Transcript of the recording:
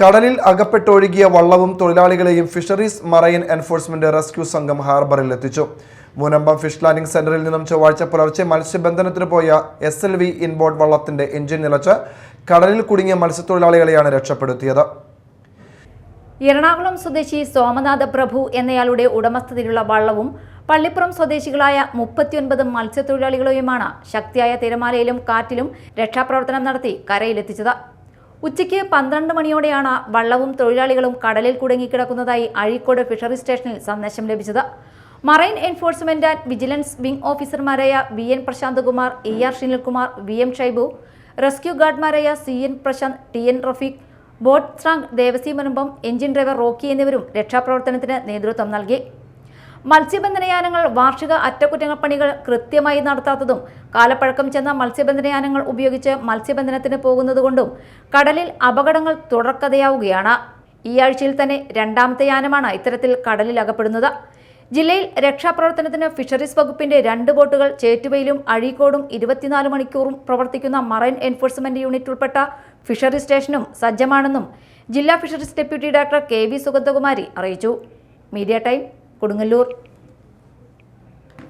കടലിൽ അകപ്പെട്ടൊഴുകിയ വള്ളവും തൊഴിലാളികളെയും fisheries marine enforcement rescue സംഘം ഹാർബറിൽ എത്തിച്ചു. മുനമ്പം ഫിഷ് ലാൻഡിംഗ് സെന്ററിൽ നിന്നും ചൊവ്വാഴ്ച പുലർച്ചെ മത്സ്യബന്ധനത്തിന് പോയ എസ് എൽ വി ഇൻബോർഡ് വള്ളത്തിന്റെ എഞ്ചിൻ നിലച്ച് കടലിൽ കുടുങ്ങിയ മത്സ്യത്തൊഴിലാളികളെയാണ് രക്ഷപ്പെടുത്തിയത്. എറണാകുളം സ്വദേശി സോമനാഥ പ്രഭു എന്നയാളുടെ ഉടമസ്ഥതയിലുള്ള വള്ളവും പള്ളിപ്പുറം സ്വദേശികളായ മുപ്പത്തിയൊൻപത് മത്സ്യത്തൊഴിലാളികളെയുമാണ് ശക്തിയായ തിരമാലയിലും കാറ്റിലും രക്ഷാപ്രവർത്തനം നടത്തി കരയിലെത്തിച്ചത്. ഉച്ചയ്ക്ക് പന്ത്രണ്ട് മണിയോടെയാണ് വള്ളവും തൊഴിലാളികളും കടലിൽ കുടുങ്ങിക്കിടക്കുന്നതായി അഴീക്കോട് ഫിഷറി സ്റ്റേഷനിൽ സന്ദേശം ലഭിച്ചത്. Marine enforcement and vigilance wing ഓഫീസർമാരായ V N Prashanth Kumar E R Shinilkumar V M Shaibu rescue ഗാർഡ്മാരായ C N Prashanth T N Rafeeq boat strong Devasi മനുമ്പം എഞ്ചിൻ ഡ്രൈവർ റോക്കി എന്നിവരും രക്ഷാപ്രവർത്തനത്തിന് നേതൃത്വം നൽകി. മത്സ്യബന്ധനയാനങ്ങൾ വാർഷിക അറ്റകുറ്റപ്പണികൾ കൃത്യമായി നടത്താത്തതും കാലപ്പഴക്കം ചെന്ന മത്സ്യബന്ധനയാനങ്ങൾ ഉപയോഗിച്ച് മത്സ്യബന്ധനത്തിന് പോകുന്നതുകൊണ്ടും കടലിൽ അപകടങ്ങൾ തുടർക്കഥയാവുകയാണ്. ഈ ആഴ്ചയിൽ തന്നെ രണ്ടാമത്തെ യാനമാണ് ഇത്തരത്തിൽ കടലിൽ അകപ്പെടുന്നത്. ജില്ലയിൽ രക്ഷാപ്രവർത്തനത്തിന് ഫിഷറീസ് വകുപ്പിന്റെ രണ്ട് ബോട്ടുകൾ ചേറ്റുവയിലും അഴീക്കോടും ഇരുപത്തിനാല് മണിക്കൂറും പ്രവർത്തിക്കുന്ന മറൈൻ എൻഫോഴ്സ്മെന്റ് യൂണിറ്റ് ഉൾപ്പെട്ട ഫിഷറീസ് സ്റ്റേഷനും സജ്ജമാണെന്നും ജില്ലാ fisheries deputy director K V Sugandhakumari അറിയിച്ചു. Media time Kodungallur